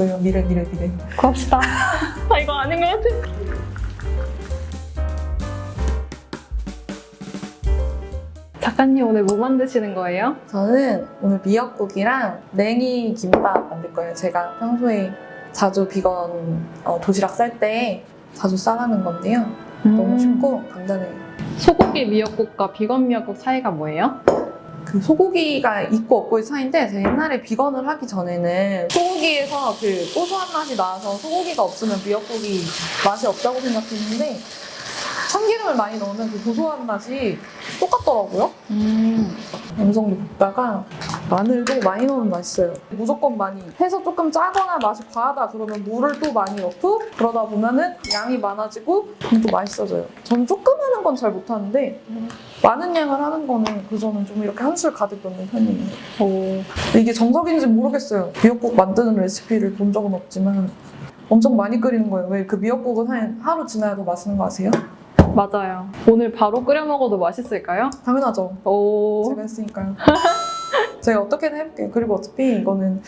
저희가 미래 미래 미래. 구합시다. 아 이거 아닌 것 같아. 작가님 오늘 뭐 만드시는 거예요? 저는 오늘 미역국이랑 냉이 김밥 만들 거예요. 제가 평소에 자주 비건 어, 도시락 쌀 때 자주 싸가는 건데요. 너무 음. 쉽고 간단해요. 소고기 미역국과 비건 미역국 차이가 뭐예요? 그 소고기가 있고 없고의 차이인데 제가 옛날에 비건을 하기 전에는 소고기에서 그 고소한 맛이 나서 소고기가 없으면 미역국이 맛이 없다고 생각했는데 참기름을 많이 넣으면 그 고소한 맛이 똑같더라고요. 음. 정도 볶다가 마늘도 많이 넣으면 맛있어요. 무조건 많이 해서 조금 짜거나 맛이 과하다 그러면 물을 또 많이 넣고 그러다 보면은 양이 많아지고 또 맛있어져요. 저는 조금 하는 건 잘 못하는데 많은 양을 하는 거는 그 저는 좀 이렇게 한술 가득 넣는 편이에요. 오. 이게 정석인지 모르겠어요. 미역국 만드는 레시피를 본 적은 없지만 엄청 많이 끓이는 거예요. 왜 그 미역국은 한 하루 지나야 더 맛있는 거 아세요? 맞아요. 오늘 바로 끓여 먹어도 맛있을까요? 당연하죠. 오. 제가 했으니까요. 제가 어떻게든 해볼게요. 그리고 어차피 이거는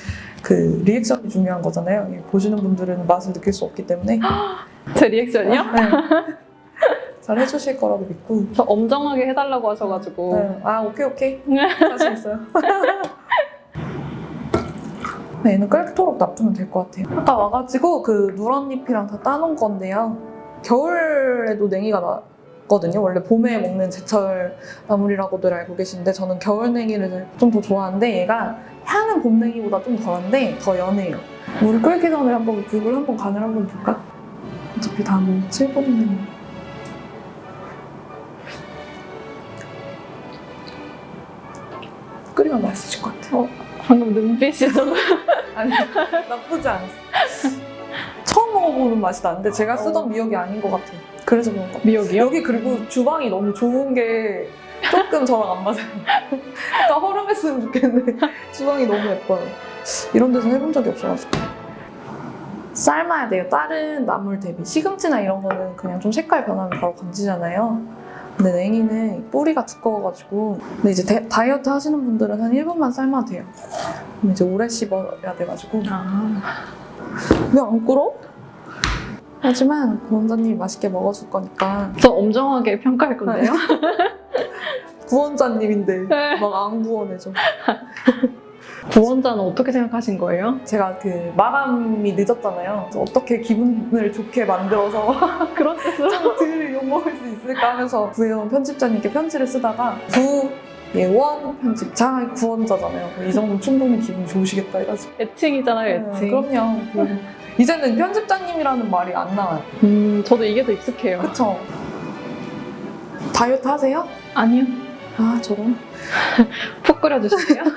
그 리액션이 중요한 거잖아요. 보시는 분들은 맛을 느낄 수 없기 때문에 제 리액션이요? 네. 잘 해주실 거라고 믿고. 저 엄정하게 해달라고 하셔가지고. 네. 아 오케이 오케이 자신 있어요. 네, 얘는 끓도록 놔두면 될 것 같아요. 아까 와가지고 그 누런잎이랑 다 따놓은 건데요. 겨울에도 냉이가 나 거든요. 원래 봄에 먹는 제철 나물이라고들 알고 계신데 저는 겨울 냉이를 좀 더 좋아하는데 얘가 향은 봄 냉이보다 좀 덜한데 더 연해요. 물 끓기 전에 한번 국을 한번 간을 한번 볼까? 어차피 다뭐 7분이면 끓이면 맛있을 것 같아요. 방금 눈빛이 좀. 아니 나쁘지 않았어. 처음 먹어보는 맛이 나는데 제가 쓰던 어. 미역이 아닌 것 같아요. 그래서 그런 것 같아요. 미역이요? 여기 그리고 주방이 너무 좋은 게 조금 저랑 안 맞아요. 약간 허름했으면 좋겠는데 주방이 너무 예뻐요. 이런 데서 해본 적이 없어가지고. 삶아야 돼요. 다른 나물 대비. 시금치나 이런 거는 그냥 좀 색깔 변하면 바로 건지잖아요. 근데 냉이는 뿌리가 두꺼워가지고 근데 이제 데- 다이어트 하시는 분들은 한 1분만 삶아도 돼요. 그럼 이제 오래 씹어야 돼가지고 아. 왜안 끓어? 하지만 구원자님이 맛있게 먹어줄 거니까 저 엄정하게 평가할 건데요. 구원자님인데 네. 막 안 구원해줘. 구원자는 어떻게 생각하신 거예요? 제가 그 마감이 늦었잖아요. 그래서 어떻게 기분을 좋게 만들어서 그런 뜻으로? 덜 욕먹을 수 있을까 하면서 구혜원 편집자님께 편지를 쓰다가 구 예원 편집자 구원자잖아요. 이 정도면 충분히 기분이 좋으시겠다 해가지고. 애칭이잖아요, 네, 애칭. 그럼요. 이제는 편집자님이라는 말이 안 나와요. 음, 저도 이게 더 익숙해요. 그쵸? 다이어트 하세요? 아니요. 아 저런. 푹 끓여주실게요.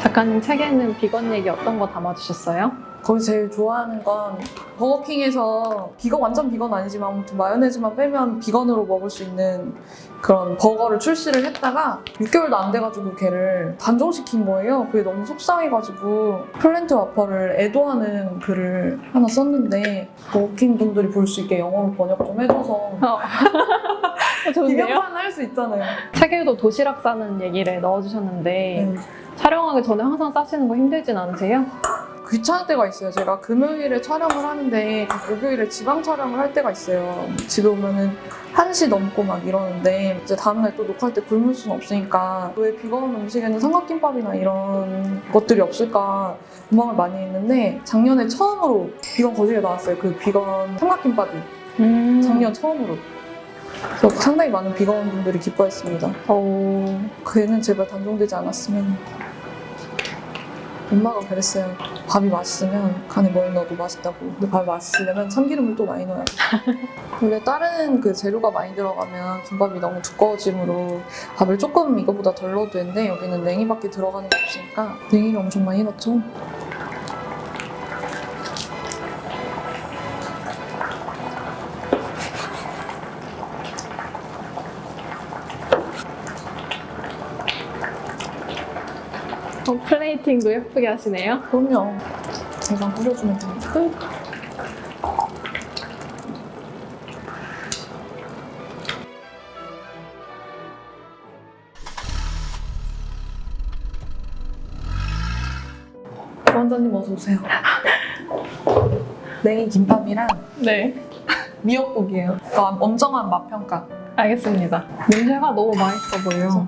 작가님 책에는 비건 얘기 어떤 거 담아주셨어요? 거기 제일 좋아하는 건 버거킹에서 비건 완전 비건 아니지만 아무튼 마요네즈만 빼면 비건으로 먹을 수 있는 그런 버거를 출시를 했다가 6개월도 안 돼가지고 걔를 단종시킨 거예요. 그게 너무 속상해가지고 플랜트 와퍼를 애도하는 글을 하나 썼는데 버거킹 분들이 볼 수 있게 영어로 번역 좀 해줘서 어. 비교만 할수 있잖아요. 책에도 도시락 싸는 얘기를 넣어주셨는데 네. 촬영하기 전에 항상 싸시는 거 힘들진 않으세요? 귀찮을 때가 있어요. 제가 금요일에 촬영을 하는데 그 목요일에 지방 촬영을 할 때가 있어요. 집에 오면은 1시 넘고 막 이러는데 이제 다음날 또 녹화할 때 굶을 수는 없으니까 왜 비건 음식에는 삼각김밥이나 이런 것들이 없을까 고민을 많이 했는데 작년에 처음으로 비건 거실에 나왔어요. 그 비건 삼각김밥이 음. 작년 처음으로. 그래서 상당히 많은 비건 분들이 기뻐했습니다. 어... 그 애는 제발 단종되지 않았으면 엄마가 그랬어요. 밥이 맛있으면 간에 뭘 넣어도 맛있다고. 근데 밥이 맛있으려면 참기름을 또 많이 넣어야 돼 원래 다른 그 재료가 많이 들어가면 김밥이 너무 두꺼워지므로 밥을 조금 이거보다 덜 넣어도 되는데 여기는 냉이밖에 들어가는 게 없으니까 냉이를 엄청 많이 넣죠 어, 플레이팅도 예쁘게 하시네요. 그럼요. 제가 뿌려주면 됩니다. 끝. 원장님 어서 오세요. 냉이 김밥이랑 네. 미역국이에요. 아, 엄정한 맛평가. 알겠습니다. 냄새가 너무 맛있어 보여요.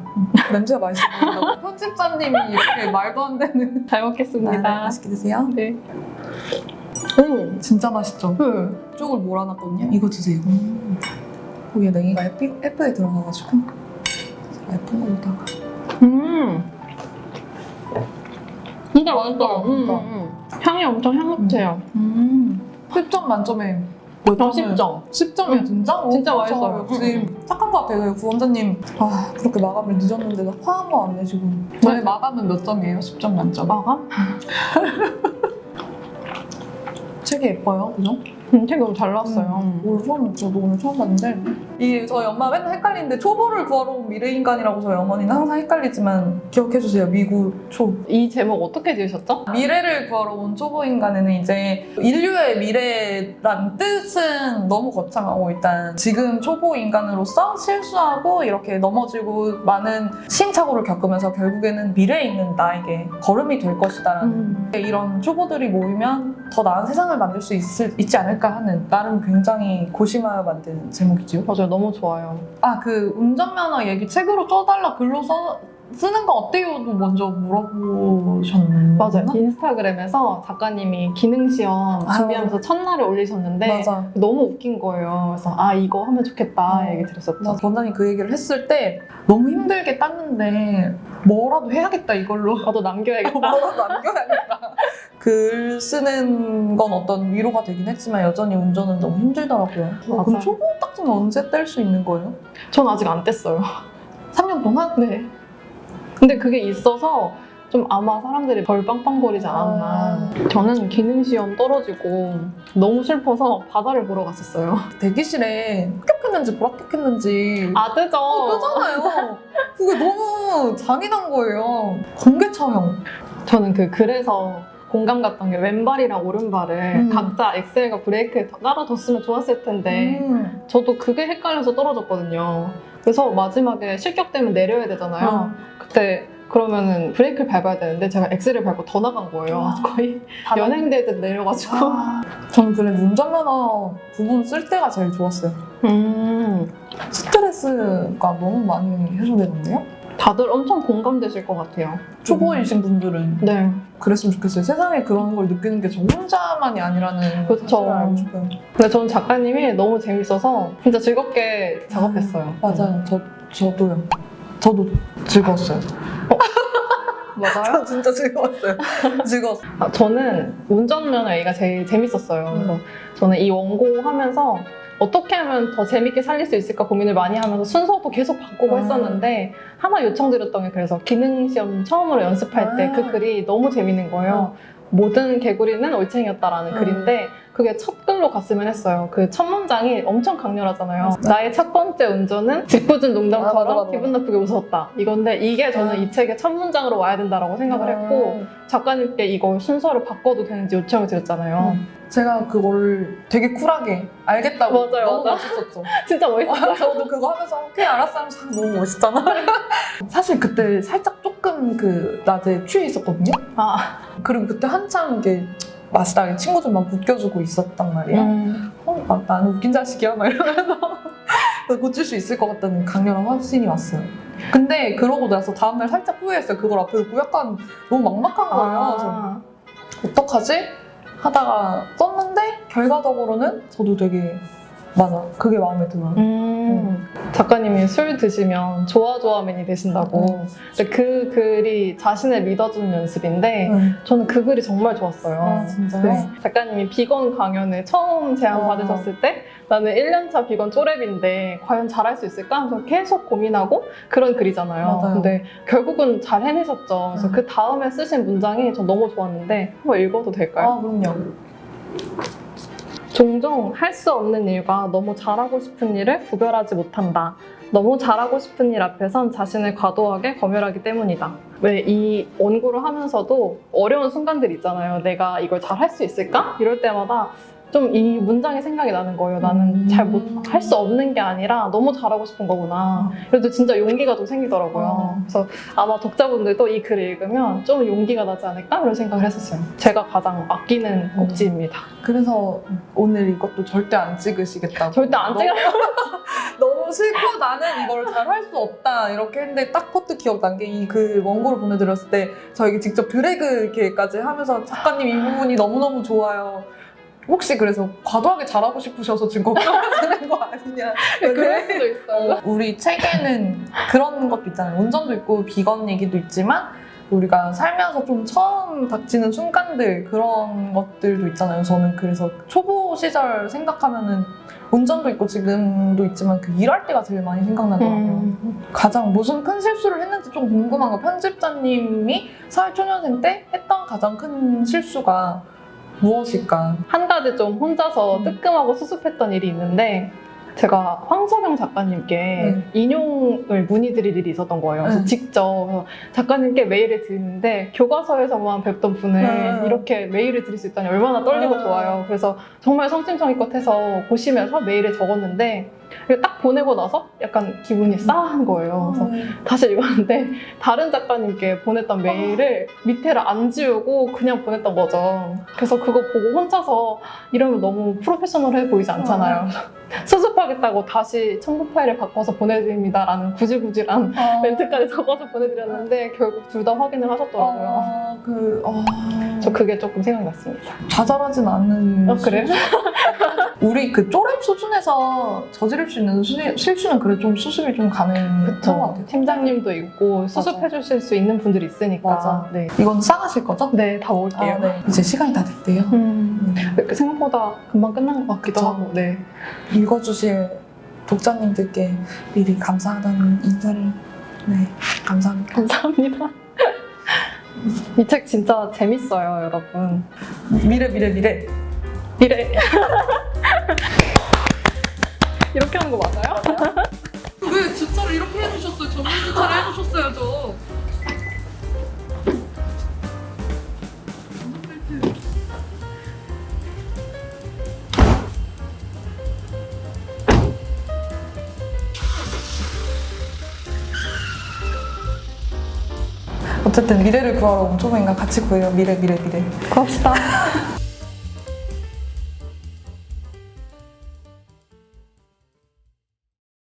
냄새가 맛있어 보인다고. 편집자님이 이렇게 말도 안 되는. 잘 네, 먹겠습니다. 맛있게 드세요. 네. 오. 진짜 맛있죠? 네. 쪽을 몰아놨거든요. 이거 드세요. 거기에 냉이가 예쁘, 예쁘게 들어가가지고 예쁜 걸로다가 음. 진짜 맛있다. 음, 맛있다. 음. 향이 엄청 향긋해요. 음. 10점 만점에 몇 어, 점을? 10점. 10점이야 진짜? 진짜 어, 맛있어요. 역시 음, 착한 것 같아요 구원자님 아 그렇게 마감을 늦었는데도 화한번안 내시고 저희 마감은 몇 점이에요? 10점 만점 마감? 책이 예뻐요 그죠? 음, 되게 너무 잘 나왔어요. 음. 오늘 처음 저도 오늘 처음 봤는데 이게 저희 엄마 맨날 헷갈리는데 초보를 구하러 온 미래인간이라고 저희 어머니는 항상 헷갈리지만 기억해주세요 미구 초 이 제목 어떻게 지으셨죠? 미래를 구하러 온 초보인간에는 이제 인류의 미래란 뜻은 너무 거창하고 일단 지금 초보인간으로서 실수하고 이렇게 넘어지고 많은 시행착오를 겪으면서 결국에는 미래에 있는 나에게 걸음이 될 것이다라는 음. 이런 초보들이 모이면 더 나은 세상을 만들 수 있을, 있지 않을까 하는 나름 굉장히 고심하여 만든 제목이죠. 맞아요. 너무 좋아요. 아 그 운전면허 얘기 책으로 써달라 글로 써 쓰는 거 어때요도 먼저 물어보셨나요? 맞아요. 인스타그램에서 작가님이 기능 시험 아. 준비하면서 첫날에 올리셨는데 맞아. 너무 웃긴 거예요. 그래서 아 이거 하면 좋겠다 어. 얘기 들었었죠. 나 원장님 그 얘기를 했을 때 너무 힘들게 땄는데 뭐라도 해야겠다 이걸로 나도 남겨야겠다. 뭐라도 남겨야겠다 글 쓰는 건 어떤 위로가 되긴 했지만 여전히 운전은 너무 힘들더라고요 어, 그럼 맞아요. 초보 딱지는 언제 뗄 수 있는 거예요? 전 아직 안 뗐어요. 3년 동안? 네. 근데 그게 있어서 좀 아마 사람들이 덜 빵빵거리지 않았나. 아. 저는 기능 시험 떨어지고 너무 슬퍼서 바다를 보러 갔었어요. 대기실에 합격했는지 불합격했는지 아 뜨죠? 뜨잖아요 그게 너무 잔인한 거예요 공개 처형 저는 그 글에서 공감 갔던 게 왼발이랑 오른발을 음. 각자 엑셀과 브레이크에 따라뒀으면 좋았을 텐데 음. 저도 그게 헷갈려서 떨어졌거든요. 그래서 마지막에 실격 되면 내려야 되잖아요. 어. 그때 그러면은 브레이크를 밟아야 되는데 제가 엑셀을 밟고 더 나간 거예요. 아. 거의 다 연행대듯 내려가지고. 아, 저는 그래도 운전면허 부분 쓸 때가 제일 좋았어요. 음, 스트레스가 너무 많이 해소되는데요? 다들 엄청 공감되실 것 같아요. 초보이신 분들은 네. 그랬으면 좋겠어요. 세상에 그런 걸 느끼는 게 저 혼자만이 아니라는 그쵸. 사실을 알고 싶어요. 근데 저는 작가님이 너무 재밌어서 진짜 즐겁게 작업했어요. 맞아요. 저, 저도요. 저도 즐거웠어요. 맞아요? 진짜 즐거웠어요. 즐거웠어요. 아, 저는 운전면허 얘기가 제일 재밌었어요. 그래서 저는 이 원고 하면서 어떻게 하면 더 재밌게 살릴 수 있을까 고민을 많이 하면서 순서도 계속 바꾸고 아. 했었는데 하나 요청드렸던 게 그래서 기능 시험 처음으로 연습할 때 아. 그 글이 너무 재밌는 거예요. 모든 개구리는 올챙이였다라는 음. 글인데 그게 첫 글로 갔으면 했어요. 그 첫 문장이 엄청 강렬하잖아요. 맞아. 나의 첫 번째 운전은 짓궂은 농담처럼 아, 맞아, 맞아. 기분 나쁘게 웃었다. 이건데 이게 저는 아. 이 책의 첫 문장으로 와야 된다라고 생각을 했고 작가님께 이걸 순서를 바꿔도 되는지 요청을 드렸잖아요. 음. 제가 그거를 되게 쿨하게 알겠다고 맞아요, 너무 맞아. 멋있었죠. 진짜 멋있어요. 저도 그거 하면서 오케이 알았어 하면서 너무 멋있잖아. 사실 그때 살짝 조금 그 낮에 취해 있었거든요. 아, 그리고 그때 한창 이게 마시다가 친구들 막 웃겨주고 있었단 말이야. 음. 어, 막 나는 웃긴 자식이야 막 이러면서 고칠 수 있을 것 같다는 강렬한 확신이 왔어요. 근데 그러고 나서 다음날 살짝 후회했어요. 그걸 앞에 두고 약간 너무 막막한 거예요. 그래서 아, 어떡하지? 하다가 썼는데 결과적으로는 저도 되게 맞아. 그게 마음에 들어요. 음. 작가님이 술 드시면 좋아 좋아맨이 되신다고. 근데 그 글이 자신을 믿어주는 연습인데 응. 저는 그 글이 정말 좋았어요. 아, 진짜요? 네. 작가님이 비건 강연을 처음 제안 어. 받으셨을 때 나는 1년차 비건 쪼렙인데 과연 잘할 수 있을까 하면서 계속 고민하고 그런 글이잖아요. 맞아요. 근데 결국은 잘 해내셨죠. 그래서 음. 그 다음에 쓰신 문장이 전 너무 좋았는데 한번 읽어도 될까요? 아, 그럼요. 종종 할 수 없는 일과 너무 잘하고 싶은 일을 구별하지 못한다. 너무 잘하고 싶은 일 앞에선 자신을 과도하게 검열하기 때문이다. 왜 이 원고를 하면서도 어려운 순간들 있잖아요. 내가 이걸 잘 할 수 있을까? 이럴 때마다 좀 이 문장이 생각이 나는 거예요. 나는 음. 잘못 할 수 없는 게 아니라 너무 잘하고 싶은 거구나. 그래도 진짜 용기가 좀 생기더라고요. 어. 그래서 아마 독자분들도 이 글을 읽으면 좀 용기가 나지 않을까 이런 생각을 했었어요. 제가 가장 아끼는 음. 꼭지입니다. 그래서 오늘 이것도 절대 안 찍으시겠다고. 절대 안 찍어요. 너무 싫고 나는 이걸 잘 할 수 없다 이렇게 했는데 딱 퍼트 기억난 게 이 그 원고를 보내드렸을 때 저에게 직접 드래그 이렇게까지 하면서 작가님 이 부분이 너무너무 좋아요. 혹시 그래서 과도하게 잘하고 싶으셔서 지금 걱정하시는 거 아니냐. 그럴 수도 있어요. 어, 우리 책에는 그런 것도 있잖아요. 운전도 있고 비건 얘기도 있지만 우리가 살면서 좀 처음 닥치는 순간들 그런 것들도 있잖아요. 저는 그래서 초보 시절 생각하면은 운전도 있고 지금도 있지만 그 일할 때가 제일 많이 생각나더라고요. 음. 가장 무슨 큰 실수를 했는지 좀 궁금한 거 편집자님이 사회초년생 때 했던 가장 큰 실수가 무엇일까? 한 가지 좀 혼자서 음. 뜨끔하고 수습했던 일이 있는데 제가 황석영 작가님께 네. 인용을 문의드릴 일이 있었던 거예요. 그래서 네. 직접 작가님께 메일을 드리는데 교과서에서만 뵙던 분을 네. 이렇게 메일을 드릴 수 있다니 얼마나 떨리고 네. 좋아요. 그래서 정말 성심성의껏 해서 보시면서 메일을 적었는데 딱 보내고 나서 약간 기분이 싸한 거예요. 그래서 다시 읽었는데 다른 작가님께 보냈던 메일을 밑에를 안 지우고 그냥 보냈던 거죠. 그래서 그거 보고 혼자서 이러면 너무 프로페셔널해 보이지 않잖아요. 수습하겠다고 다시 첨부 파일을 바꿔서 보내드립니다라는 구질구질한 어. 멘트까지 적어서 보내드렸는데 결국 둘 다 확인을 하셨더라고요. 어, 그, 어, 저 그게 조금 생각이 났습니다. 좌절하진 않는. 어, 그래요? 우리 그 쪼렙 수준에서 저 지를 수 있는 수, 실수는 그래 좀 수습이 좀 가능한 것 같아요. 팀장님도 있고 수습해 주실 수 있는 분들이 있으니까. 맞아. 네. 이건 싸가실 거죠? 네, 다 먹을게요. 아, 네. 이제 시간이 다 됐대요. 음, 음. 이렇게 생각보다 금방 끝난 것 같기도 그쵸. 하고. 네. 읽어주실 독자님들께 미리 감사하다는 인사를 네 감사합니다. 감사합니다. 이 책 진짜 재밌어요, 여러분. 미래 미래 미래 이래. 이렇게 하는 거 맞아요? 왜 주차를 이렇게 해주셨어요? 전문 주차를 해주셨어야죠. 어쨌든 미래를 구하러 옴초맨과 같이 구해요. 미래 미래 미래. 그럽시다.